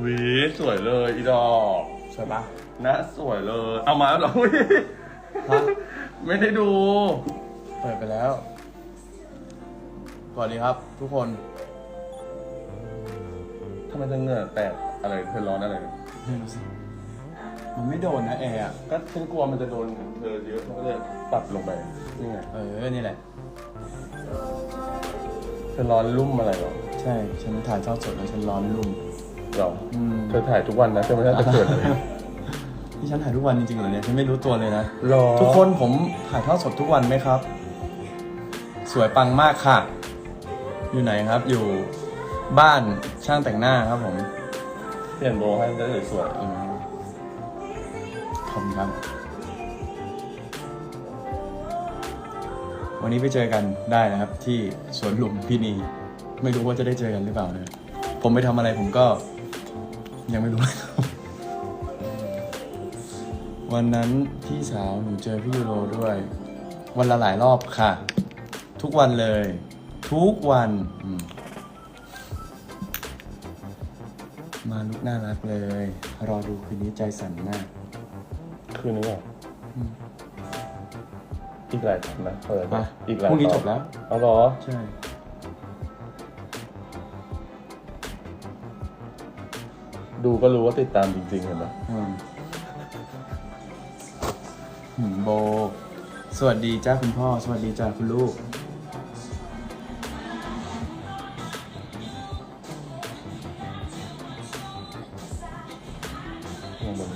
หวีสวยเลยอีดอกสวยปะหน้าสวยเลย เอามาแล้วเหรออุ๊ยฮะ ไม่ได้ดู เปิดไปแล้วสวัสดีครับ ทุกคน ทำไมจะเหงื่อแตกอะไรเธอร้อนอะไร ไม่รู้สิ มันไม่โดนนะแอร์อะก็ฉันกลัวมันจะโดนเธอเยอะก็เลยปรับลงไป นี่ไง เออ นี่แหละ เธอร้อนรุ่มอะไรเหรอ ใช่ ฉันถ่ายทอดสดแล้วฉันร้อนรุ่ม เหรออืม เธอถ่ายทุกวันนะเธอไม่ได้จะเกิดเลยที่ฉันถ่ายทุกวันจริงๆเหรอเนี่ยฉันไม่รู้ตัวเลยนะ หรอทุกคนผมถ่ายทอดสดทุกวันไหมครับ สวยปังมากค่ะ อยู่ไหนครับ อยู่บ้านช่างแต่งหน้าครับผมเปลี่ยนโบให้ได้สวยอืมขอบคุณครับ วันนี้ไปเจอกันได้นะครับ ที่สวนหลุมพินี ไม่รู้ว่าจะได้เจอกันหรือเปล่าเลยผมไปทำอะไรผมก็ ยังไม่รู้เลยครับ วันนั้นพี่สาวหนูเจอพี่ยูโรด้วย วันละหลายรอบค่ะ ทุกวันเลย ทุกวันอืมมาลุกน่ารักเลย รอดูคืนนี้ใจสั่นมากๆคืนนี้เหรออืมอีกหลายตอนนะเปิดมาอีกหลายพรุ่งนี้ตอจบแล้ว เอาเหรอ ใช่ ดูก็รู้ว่าติดตามจริงๆเห็นไหมอืมหืมโบ สวัสดีจ้าคุณพ่อ สวัสดีจ้าคุณลูกข้างบน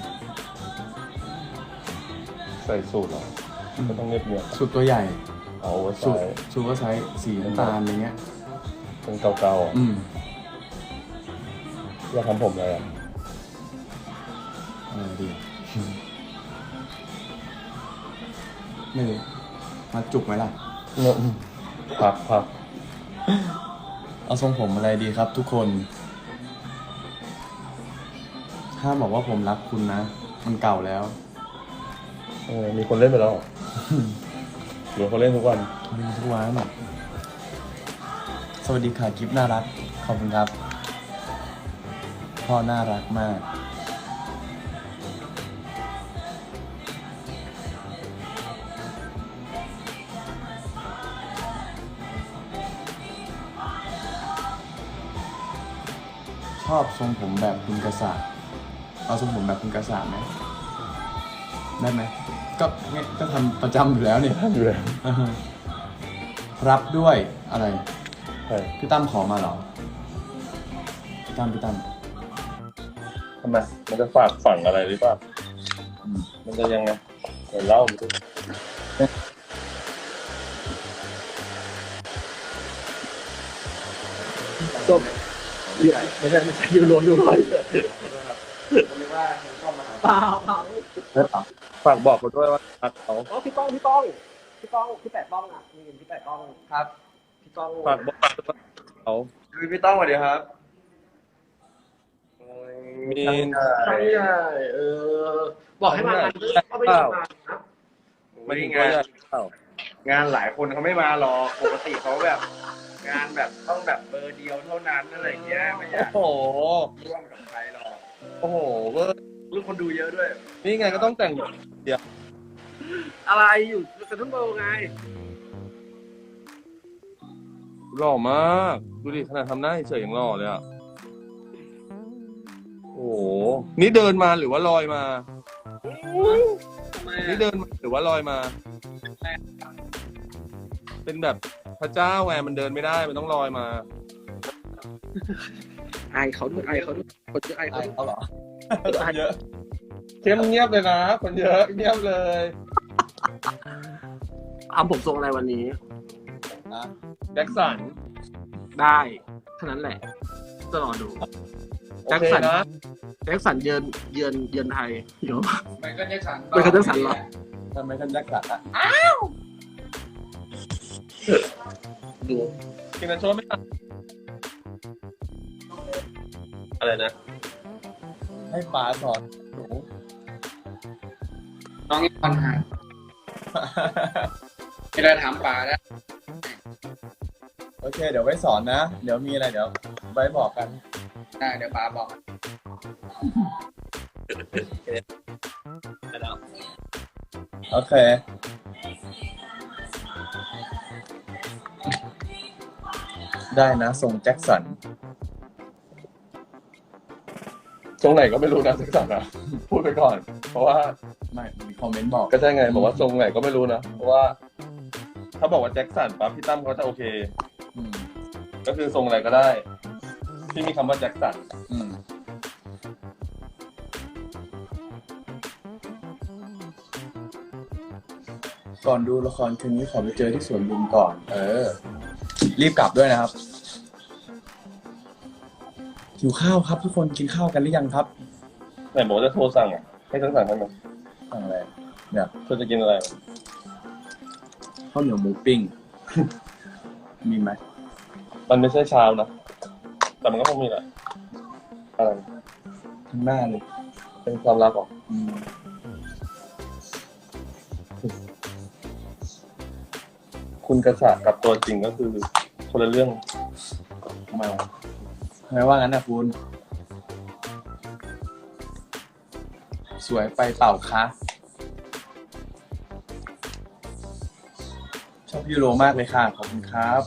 ใส่สูตรเหรออืมก็ต้องเงียบเงียบสุดตัวใหญ่ ๆเอาไว้สุใส่ดสุดก็ใช้สีน้ำตาลอะไรเงี้ย เป็นเก่าๆอะอืมอยากทำผมอะไร อะเออดีไม่รู้มาจุกไหมล่ะเนอะพักพักเอาทรงผมอะไรดีครับ ทุกคนห้ามบอกว่าผมรักคุณนะ มันเก่าแล้ว เออมีคนเล่นไปแล้วเหรอหรือเขาเล่นทุกวันมีทุกวันสวัสดีค่ะกิฟน่ารัก ขอบคุณครับ พ่อน่ารักมาก อบทรงผมแบบคุณกษาเอาทรงผมแบบคุณกษาไหมได้ไหมก็เนี่ยก็ทำประจำอยู่แล้วเนี่ย อยู่แล้วอ่าฮะรับด้วยอะไรใช่พี่ตั้มขอมาเหรอพี่ตั้มพี่ตั้มทำไมมันจะฝากฝังอะไรหรือเปล่า อืม มันจะยังไงเดี๋ยวเล่ามาดูจ ไม่ใช่ไม่ใช่ยูโรยูโรเปล่าเปล่าฝากบอกเขาด้วยว่ารักเขาอ๋อพี่ต้องพี่ต้องพี่ต้องพี่แปดต้องอะมีพี่แปดต้องครับพี่ต้องฝากบอกเขาคือพี่ต้องสวัสดีครับมีใช่เออ บอกให้มากันก็ไม่ยอมมานะไม่ไม่ถึงงานหลางานหลายคนเขาไม่มาหรอกปกติเขาแบบ งานแบบต้องแบบเบอร์เดียวเท่านั้นอะไรอย่างเงี้ยไม่อยากโอ้โห ร่วมกับใครหรอกโอ้โหเวอร์ลูกคนดูเยอะด้วย นี่ไงก็ต้องแต่งอะไรอยู่เซ็นทรัลเวิลด์ไงหล่อมาก ดูดิขนาดทำหน้าเฉยๆยังหล่อเลยอะ โอ้โห นี่เดินมาหรือว่าลอยมานี่เดินมาหรือว่าลอยมา เป็นแบบ พระเจ้าไงมันเดินไม่ได้มันต้องลอยมาไอเขาด้วยไอเขาด้วยคนชื่อไอเขาด้วยเอาเหรอเยอะเข้มเงียบเลยนะคนเยอะเงียบเลยทำผมทรงอะไรวันนี้แจ็คสันได้เท่านั้นแหละจะรอดู โอแจ็คเคสันนะแจ็คสันเยือนเยือนเยือนไทยเดี๋ยว ไมเคิลแจ็คสันไมเคิลแจ็คสันเหรอ ทำไมกันยักษ์อะ ดูกินนันโชว์ไหมล่ะอะไรนะ ให้ป๋าสอนหนูน้องอีกคนหามีอะไรถามป่าได้โอเค เดี๋ยวไว้สอนนะ เดี๋ยวมีอะไรเดี๋ยวไว้บอกกัน ได้เดี๋ยวป่าบอกโอเค ได้นะ ทรงแจ็คสันทรงไหนก็ไม่รู้นะแจ็คสันอะพูดไปก่อน เพราะว่าไม่มีคอมเมนต์บอกก็ใช่ไงบอกว่าทรงไหนก็ไม่รู้นะเพราะว่า ถ้าบอกว่าแจ็คสันปั๊บพี่ตั้มเขาจะโอเค อืมก็คือทรงอะไรก็ได้ ที่มีคำว่าแจ็คสันอืมก่อนดูละครคืนนี้ขอไปเจอที่สวนลุมก่อน เออ รีบกลับด้วยนะครับหิวข้าวครับ ทุกคนกินข้าวกันหรือยังครับไหนบอกว่าจะโทรสั่งอะให้ฉันสั่งให้มันสั่งอะไรเนี่ยเธอจะกินอะไรข้าวเหนียวหมูปิ้ง มีไหมมันไม่ใช่เช้านะแต่มันก็คงมีแหละอะไรข้างหน้าเลยเป็นความลับของอืมคุณกระสากับตัวจริงก็คือ คนละเรื่องทำไมวะทำไมว่างั้นนะคุณ สวยไปเปล่าคะ ชอบยูโรมากเลยค่ะ ขอบคุณครับ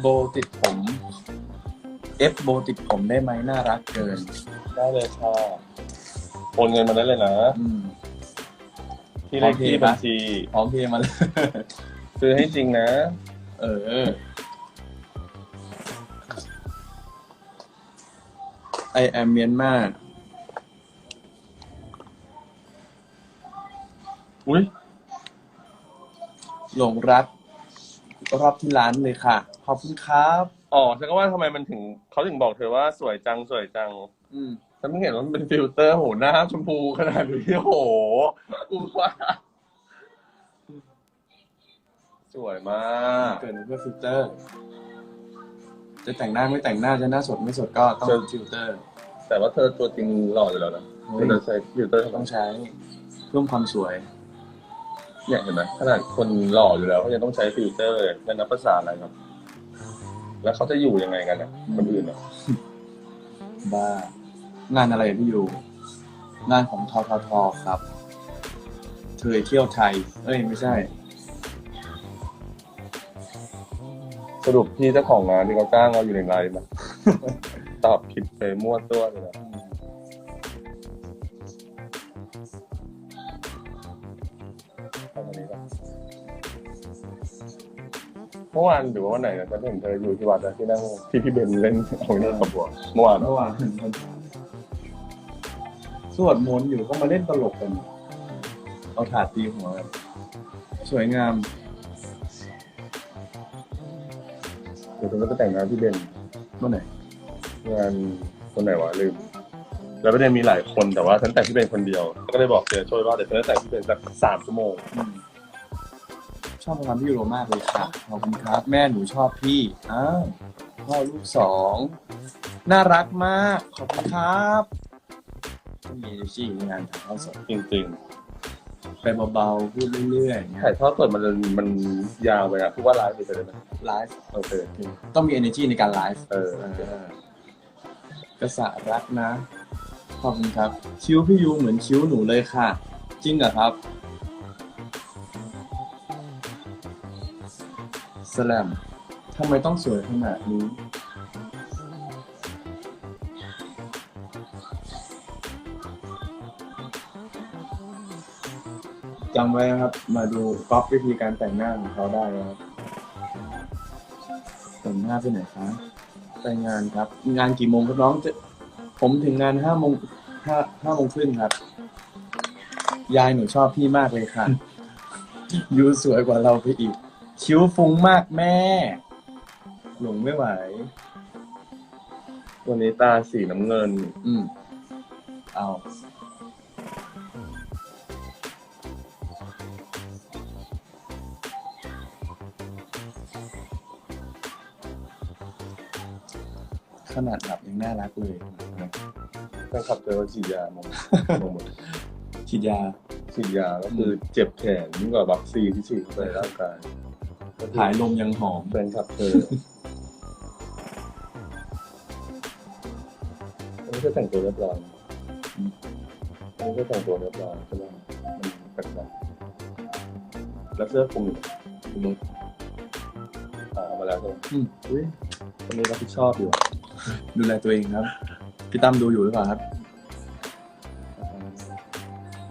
โบติดผม เอฟโบติดผมได้ไหมน่ารักเกิน ได้เลยค่ะโอนเงินมาได้เลยนะ อืม ที่เลขที่บัญชี พร้อมเพย์มาเลย ซื้อให้จริงนะ เออ I am Myanmar อุ้ยหลงรักรอบที่ร้านเลยค่ะ ขอบคุณครับ อ๋อฉันก็ว่าทำไมมันถึง เขาถึงบอกเธอว่าสวยจังสวยจัง อืมฉันไม่เห็นว่ามันเป็นฟิลเตอร์โหหน้าชมพูขนาดนี้โหกูว่า สวยมากเกิดเพื่อฟิลเตอร์ จะแต่งหน้าไม่แต่งหน้าจะหน้าสดไม่สดก็ต้องเป็นฟิลเตอร์ แต่ว่าเธอตัวจริงหล่ออยู่แล้วนะเฮ้เธยอใช้ฟิลเตอร์ทำไมต้องใช้ เพิ่มความสวย เนี่ยเห็นไหมขนาดคนหล่ออยู่แล้วเขายังต้องใช้ฟิลเตอร์เลยนั่นนับภาษาอะไรครับ แล้วเขาจะอยู่ยังไงกันอะคนอื่นอะบ้า งานอะไรที่อยู่งานของทททครับ เธอเที่ยวไทย เอ้ยไม่ใช่ สรุปพี่เจ้าของงานที่เขาจ้างเราอยู่ในไลน์นะตอบผิดไปมั่วตัวเลยนะประมาณนี้ครับเมื่อวานหรือว่าวันไหนนะฉันเห็นเธออยู่ที่วัดนะที่นั่งที่พี่เบนเล่นเอาเนี่ยกับบัวเมื่อวานเมื่อวาน สวดมนต์อยู่ก็มาเล่นตลกกัน เอาถาดตีหัวกันสวยงาม เดี๋ยวเธอก็จะแต่งงานพี่เบนเมื่อไหร่งานคนไหนวะลืม แล้วประเด็นมีหลายคนแต่ว่าฉันแต่งพี่เบนคนเดียว ก็เลยบอกเธอช่วยว่าเดี๋ยวเธอแต่งพี่เบนสักสามชั่วโมง อืมชอบทำพี่ยูโรมากเลยค่ะขอบคุณครับ แม่หนูชอบพี่อ้าวพ่อลูกสอง น่ารักมาก ขอบคุณครับ มีเอชี่งานถ่ายทอดสดจริงไปเบาๆพูดเรื่อยๆอย่างๆเงี้ยถ่ายทอดสดมันมันยาวไปนะพูดว่าไลฟ์ไปเลยนะไลฟ์โอเค ต้องมี energy ในการไลฟ์เออกษะรักนะขอบคุณครับ คิ้วพี่ยูเหมือนคิ้วหนูเลยค่ะ จริงเหรอครับสแลมทำไมต้องสวยขนาดนี้ จำไว้นะครับ มาดูก๊อปวิธีการแต่งหน้าของเขาได้นะครับ แต่งหน้าไปไหนคะไปงานครับ งานกี่โมงครับน้องจะผมถึงงานห้าโมงห้าห้าโมงครึ่งครับ ยายหนูชอบพี่มากเลยค่ะยูสวยกว่าเราไปอีก คิ้วฟุ้งมากแม่ หลงไม่ไหว วันนี้ตาสีน้ำเงิน อืมเอา ขนาดหลับยังน่ารักเลยนะแฟนคลับเจอว่าฉีดยามองมองหมดฉีดยาฉีดยาก็คือเจ็บแขนยิ่งกว่าวัคซีนที่ฉีดเข้าไปในร่างกายผายลมยังหอมแฟนคลับเธออันนี้ก็แต่งตัวเรียบร้อยอันนี้ก็แต่งตัวเรียบร้อยใช่ไหมมันแปลกๆแล้วเสื้อคลุมอยู่คุณนุชอ่าเอามาแล้วใช่ไหมอืมอุ้ยคนนี้รับผิดชอบอยู่ ดูแลตัวเองครับพี่ตั้มดูอยู่หรือเปล่าครับ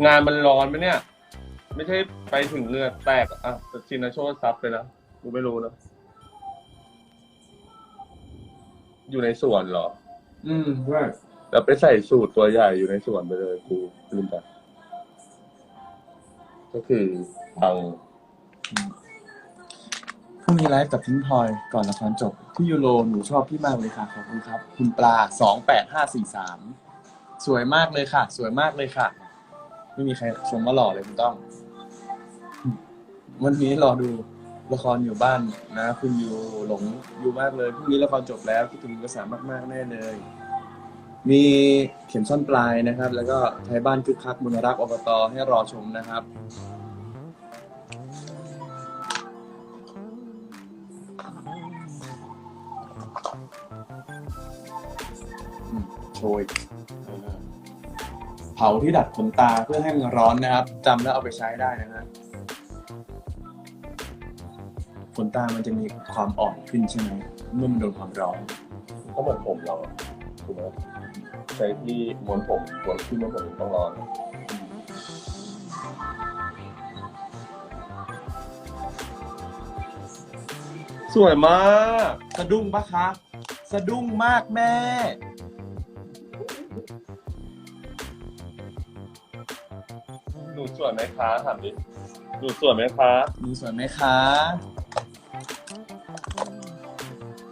งานมันร้อนไหมเนี่ย ไม่ใช่ไปถึงเรือแตกอะแต่ชินาโชดซับไปนะกูไม่รู้นะอยู่ในสวนเหรอ อืมใช่แล้วไปใส่สูตรตัวใหญ่อยู่ในสวนไปเลยกูลืมไปก็คือพัง พรุ่งนี้ไลฟ์กับพิงพลอยก่อนละครจบพี่ยูโรหนูชอบพี่มากเลยค่ะขอบคุณครับ คุณปลาสองแปดห้าสี่สามสวยมากเลยค่ะ สวยมากเลยค่ะ ไม่มีใครชมว่าหล่อเลยคุณต้อง วันนี้รอดูละครอยู่บ้านนะ คุณยูหลงอยู่มากเลยพรุ่งนี้ละครจบแล้วคิดถึงกระแสมาก ๆ แน่เลย มีเข็มซ่อนปลายนะครับ แล้วก็ไทยบ้านคึกคักบุญรักอบตให้รอชมนะครับ ชยเออเผาที่ดัดขนตาเพื่อให้มันร้อนนะครับจำแล้วเอาไปใช้ได้นะฮะขนตามันจะมีความอ่อนขึ้นใช่ไหมเมื่อมันโดนความร้อนก็เหมือนผมเราอะถูกไหมใช้ที่ม้วนผมม้วนที่ม้วนผมต้องร้อนสวยมาก สะดุ้งปะคะ สะดุ้งมากแม่ หนูสวยไหมคะถามดิหนูสวยไหมคะมีสวยไหมคะ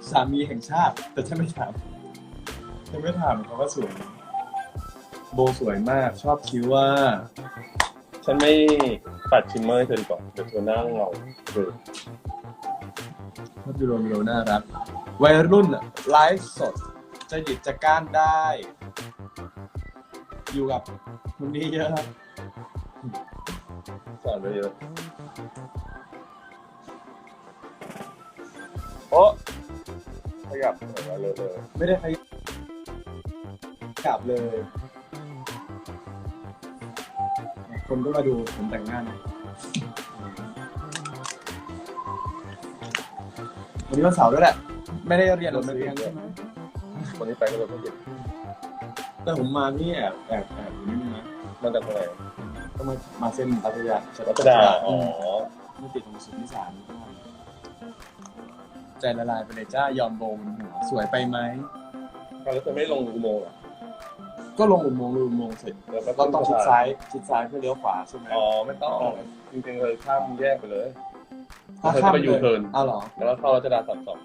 สามีแห่งชาติ แต่ฉันไม่ถามฉันไม่ถามเขาว่าสวยไหมโบสวยมาก ชอบคิ้วว่า ฉันไม่ตัดชิมเมอร์ให้เธอดีกว่าเดี๋ยวเธอหน้าเงาเออชอบยูโรมิโรน่ารัก วัยรุ่นไลฟ์สด จะหยิบจะก้านได้ อยู่กับคนนี้เยอะครับ สอนไปเยอะโอ้ขยับออกมาเลยเลยไม่ได้ขยับกลับเลย คนก็มาดูผมแต่งหน้านะวันนี้วันเสาร์ด้วยแหละ ไม่ได้เรียนหนังสือกันใช่ไหมวันนี้ไปก็เลยไม่หยุดแต่ผมมานี่แอบแอบแอบอยู่นิดนึงนะมันจากตรงไหน ก็มามาเส้นพัทยารัชดาอ๋อไม่ติดของสุดที่สามใจละลายไปเลยจ้ายอมโบมหัวสวยไปไหมแล้วเธอไม่ลงอุโมงค์เหรอก็ลงอุโมงค์ลงอุโมงค์เสร็จแล้วก็ต้องชิดซ้ายชิดซ้ายเพื่อเลี้ยวขวาใช่ไหมอ๋อไม่ต้องจริงๆเลยข้ามแยกไปเลยถ้าเธอข้ามจะไปยูเทิร์นอ้าวเหรอแล้วก็เข้ารัชดาสามสอง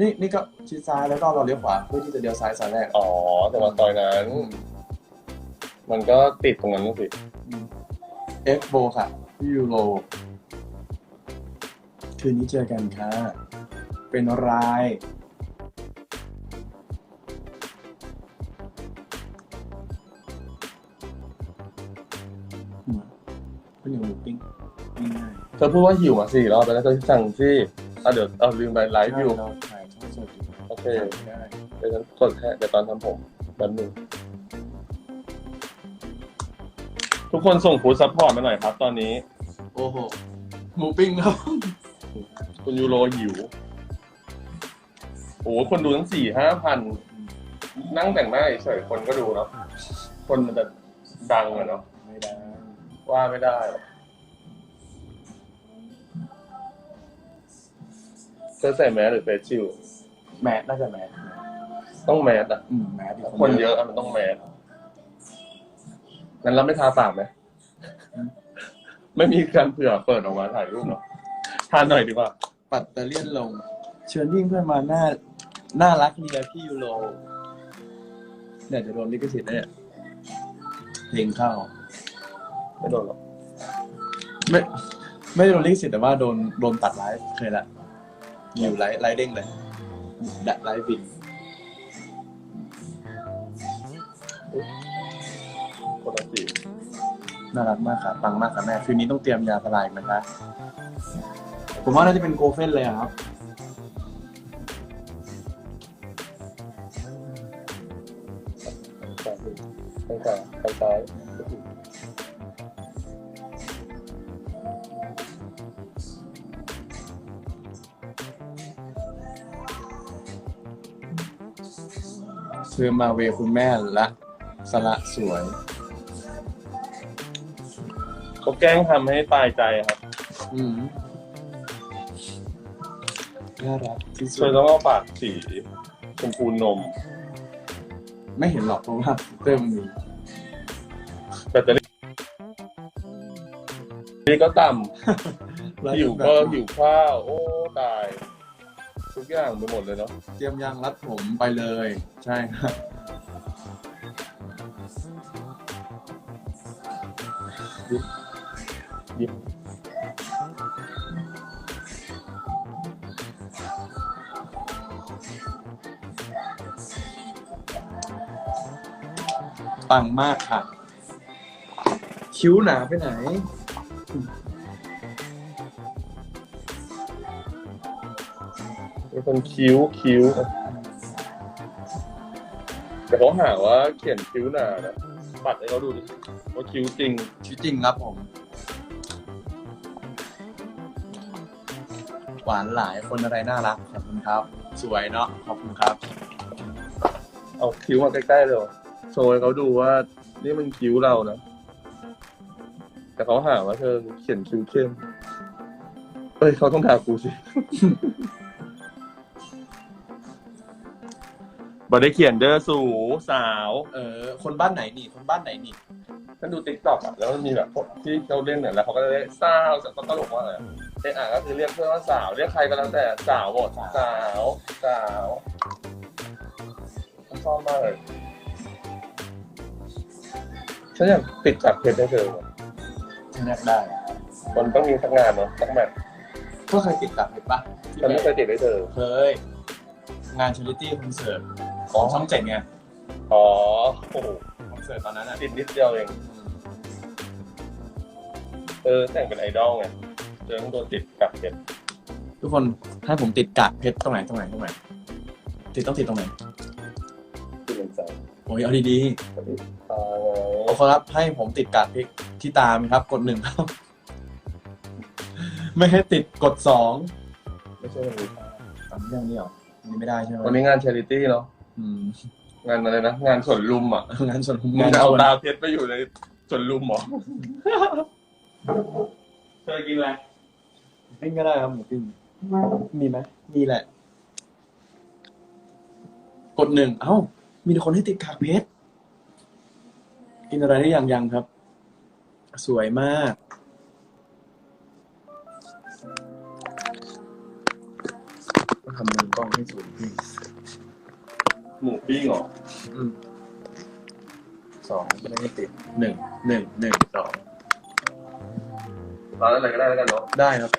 นี่นี่ก็ชิดซ้ายแล้วก็เราเลี้ยวขวาเพื่อที่จะเลี้ยวซ้ายสายแรกอ๋อแต่มาซอยนั้น มันก็ติดตรงนั้นสิ เอฟโบค่ะพี่ยูโรคืนนี้เจอกันค่ะ เป็นรายหัวเป็นอย่างหมูปิ้งง่ายเธอพูดว่าหิวอะสี่รอบแล้วเธอสั่งสิอะเดี๋ยวเอาลืมไปไลๆฟ์อยู่ เราถ่ายทอดสดอยู่โอเค ได้ เดี๋ยวฉันกดแค่เดี๋ยวตอนทำผมแป๊บนึง ทุกคนส่งฟูดซัพพอร์ตมาหน่อยครับ ตอนนี้ โอ้โหหมูปิ้งครับ คุณยูโรหิว โอ้โหคนดูทั้งสี่ห้าพัน นั่งแต่งหน้าเฉยๆคนก็ดูเนาะ คนมันจะดังอะเนาะ ไม่ได้ ว่าไม่ได้หรอกเธอใส่แมสหรือเฟซชิลแมสน่าจะแมสต้องแมสอะอืมแมสดีคนเยอะอะมันต้องแมส งั้นเราไม่ทาปากไหมไม่มีการเผื่อเปิดออกมาถ่ายรูปเนาะทานหน่อยดีกว่า ปัดเตอร์เลียนลง เชิญยิ่งเพื่อนมาหน้าน่ารักดีเลยพี่ยูโรเนี่ยจะโดนลิขสิทธิ์นะเนี่ยเพลงเข้า ไม่โดนหรอกไม่ไม่ได้โดนลิขสิทธิ์แต่ว่าโดนโดนตัดไลฟ์เคยละอยู่ไลฟ์ไลฟ์เด้งเลยดัดไลฟ์บินค น่ารักมากครับปังมากครับแม่คืนนี้ต้องเตรียมยาสลายไหมคะผมว่าน่าจะเป็นโกเฟนเลยอะครับ ไปต่อไปซ้ายซื้อมาเวคุณแม่ละสละสวย เขาแกล้งทำให้ตายใจครับอืมน่ารักที่สุเธอดต้องเอาปากสีชมพูนม ไม่เห็นหรอกเพราะว่าเติมมีแบตเตอรี่นี่ก็ต่ำหิวก็หิวข้าว โอ้ตาย ทุกอย่างไปหมดเลยเนาะเตรียมยางรัดผมไปเลย ใช่ครับยิบ ปังมากค่ะ คิ้วหนาไปไหน เป็นคนคิ้วคิ้วแต่เขาหาว่าเขียนคิ้วหนานะปัดให้เขาดูดิว่าคิ้วจริง ชีวิตจริงครับผม หวานหลายคนอะไรน่ารักขอบคุณครับ สวยเนาะขอบคุณครับ เอาคิ้วมาใกล้ๆเลยโชว์ให้เขาดูว่า นี่มันคิ้วเรานะแต่เขาหาว่าเธอเขียนคิ้วเข้มเอ้ยเขาต้องทากูสิ บอได้เขียนเด้อสู่สาว เออ คนบ้านไหนนี่ คนบ้านไหนนี่ ฉันดูติ๊กต็อกอะแล้วมันมีแบบพวกที่เขาเล่นเนี่ยแล้วเขาก็จะเรียกสาวเขาตลกว่าอะไรอะ เอะอะก็คือเรียกเพื่อนว่าสาว เรียกใครก็แล้วแต่สาวหมดสาวสาวฉันชอบมากเลยฉันอยากติดจับเพชรได้เธอว่ะฉันอยากได้ มันต้องมีสักงานเนาะสักแมทก็เคยติดกับเห็นปะที่ฉันไม่เคยติดได้เธอ เคย งานช h ริตี้คอนเสิร์ตของช่องเจ็ดไงอ๋อโอ้โหคอนเสิร์ตตอนนั้นอะติดนิดเดียวเอง เออแต่งเป็นไอดอลไง เจอต้องโดนติดกับเพชรทุกคนให้ผมติดกากเพชรตรงไหนตรงไหนตรงไหน ติดต้องติดตรงไหนคือเป็นใจโอ้ยเอาดีตาๆโอเคครับให้ผมติดกากเพชรที่ตามครับ กดหนึ่งครับ ไม่ให้ติดกดสองไม่ใช่วันนี้ตามเรื่องนี้หรออันนี้ไม่ได้ใช่ไหมวันนี้งานช h ริตี้เนาะอืมงานอะไรนะ งานสวนลุมอะงานส่วนผมมึงงานจะเอาส่วนตาเพชรไปอยู่ในสวนลุมเหรอ เธอกินอะไร ปิ้งก็ได้ครับหมูปิ้งมีไหมมีแหละ กดหนึ่งเอ้า มีแต่คนให้ติดกากเพชรกินอะไรได้ยังยังครับ สวยมาก ทำมุมกล้องให้สูงขึ้นหมูปิ้งเหรออืมสองไม่ได้ติดหนึ่งหนึ่งหนึ่งสองร้านอะไรก็ได้แล้วกันเนาะได้ครับ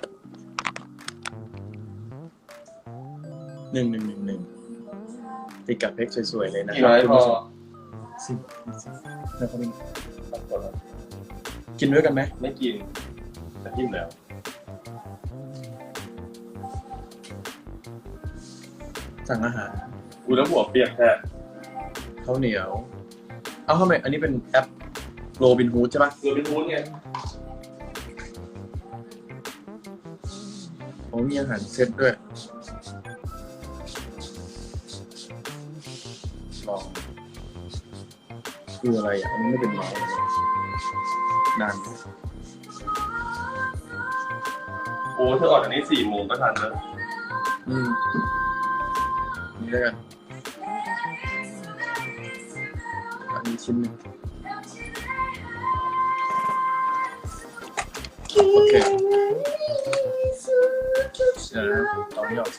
หนึ่งหนึ่งหนึ่งหนึ่งติดกับเพชรสวยๆเลยนะกี่ครัไม้คุณพอผู้ชมสิบสิบแล้วก็มีกินด้วยกันไหมไม่กินแต่กินแล้ว สั่งอาหารกูแล้วหัวเปียกแท้ข้าวเหนียว เอาทำไมอันนี้เป็นแอปโรบินฮูดใช่ปะเกือบเป็นวุ้นไงโอ้มีอาหารเซตด้วย คืออะไรอะอันนี้ไม่เป็นร้อยนานโอ้เธอออกจากนี้สี่โมงก็ทันนะอืมนี่แล้วกันอันนี้ชิ้นหนึ่งโอเคเดี๋ยวนะเอาอันนี้ออก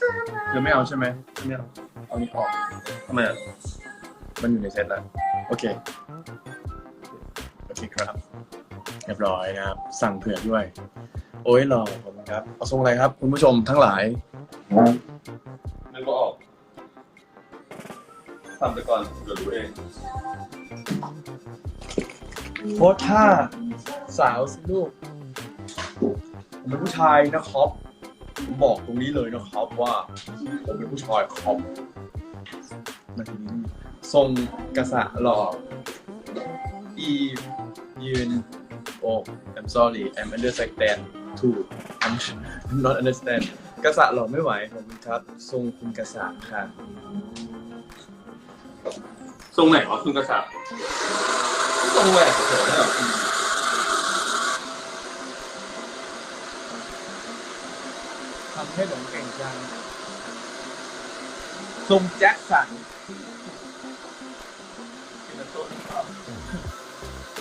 ยังไม่เอาใช่ไหมไม่เอาเอาอันนี้ออกทำไมอะมันอยู่ในเซตแล้ว โอเค เรียบร้อยนะครับ สั่งเผื่อด้วย โอ้ยหล่อขอบคุณครับเอาทรงอะไรครับ คุณผู้ชมทั้งหลาย นึกว่าออกทำไปก่อนเดี๋ยวรู้เอง โพสท่าสาวสิลูกผมเป็นผู้ชายนะครับผมบอกตรงนี้เลยนะครับว่า ผมเป็นผู้ชายครับมาทีนี้ทรงกษัตริย์หล่ออียืน โอ้ I'm sorry I'm understand too I'm I'm not understand กษัตริย์หล่อไม่ไหวผมครับ ทรงคุณกษัตริย์ค่ะ ทรงไหนวะคุณกษัตริย์ทรงแหวกเฉยๆเหรอทำให้หลงเก่งจัง ทรงแจ็คสัน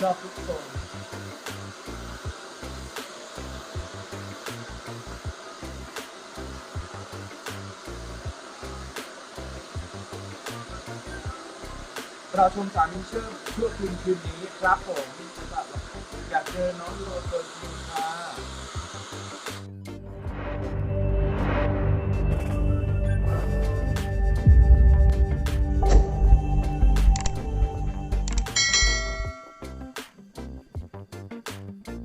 ชอบทุกทรง เราชมสามีเชื่อเพื่อคืนคืนนี้ครับผมอยากเจอน้องโรเบิร์ต